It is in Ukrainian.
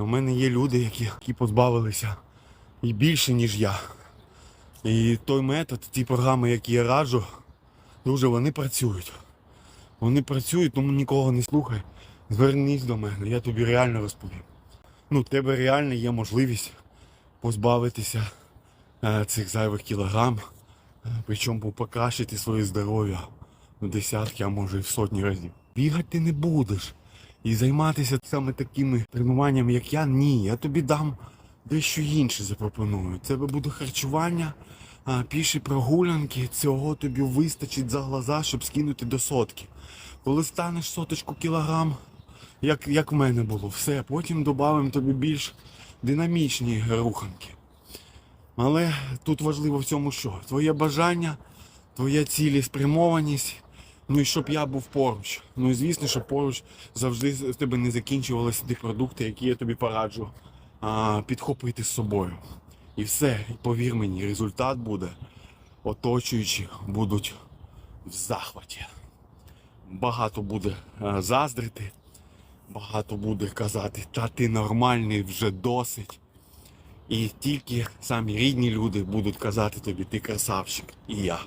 реально, в мене є люди, які, які позбавилися і більше, ніж я. І той метод, ті програми, які я раджу, дуже вони працюють. Вони працюють, тому нікого не слухай. Звернись до мене, я тобі реально розповім. Ну, в тебе реально є можливість позбавитися е, цих зайвих кілограм, е, причому покращити своє здоров'я в десятки, а може і в сотні разів. Бігати ти не будеш. І займатися саме такими тренуваннями, як я, ні. Я тобі дам дещо інше запропоную. Це буде харчування, піші прогулянки. Цього тобі вистачить за глаза, щоб скинути до сотки. Коли станеш соточку кілограм, як, як в мене було, все, потім додамо тобі більш динамічні руханки. Але тут важливо в цьому що? Твоє бажання, твоя цілеспрямованість, ну і щоб я був поруч. Ну і звісно, щоб поруч завжди в тебе не закінчувалися ті продукти, які я тобі пораджу а, підхопити з собою. І все, і повір мені, результат буде. Оточуючі будуть в захваті. Багато буде е, заздрити, багато буде казати, та ти нормальний вже досить. І тільки самі рідні люди будуть казати тобі, ти красавчик, і я.